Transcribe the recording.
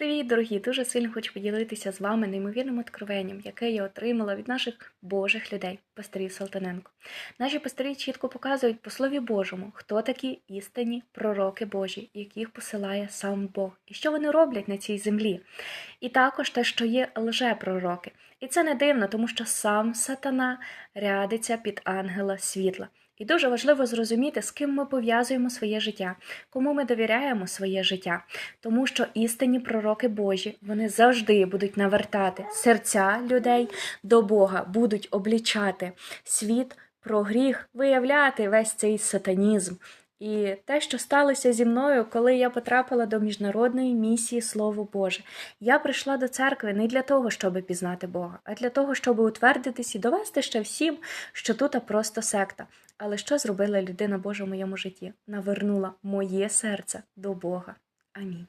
Привіт, дорогі! Дуже сильно хочу поділитися з вами неймовірним откровенням, яке я отримала від наших Божих людей, пастирів Салтаненко. Наші пастирі чітко показують по Слові Божому, хто такі істинні пророки Божі, яких посилає сам Бог, і що вони роблять на цій землі. І також те, що є лжепророки. І це не дивно, тому що сам сатана рядиться під ангела світла. І дуже важливо зрозуміти, з ким ми пов'язуємо своє життя, кому ми довіряємо своє життя, тому що істинні пророки Божі вони завжди будуть навертати серця людей до Бога, будуть облічати світ про гріх, виявляти весь цей сатанізм. І те, що сталося зі мною, коли я потрапила до міжнародної місії Слово Боже, я прийшла до церкви не для того, щоб пізнати Бога, а для того, щоб утвердитись і довести ще всім, що тут просто секта. Але що зробила людина Божа в моєму житті? Навернула моє серце до Бога. Амінь.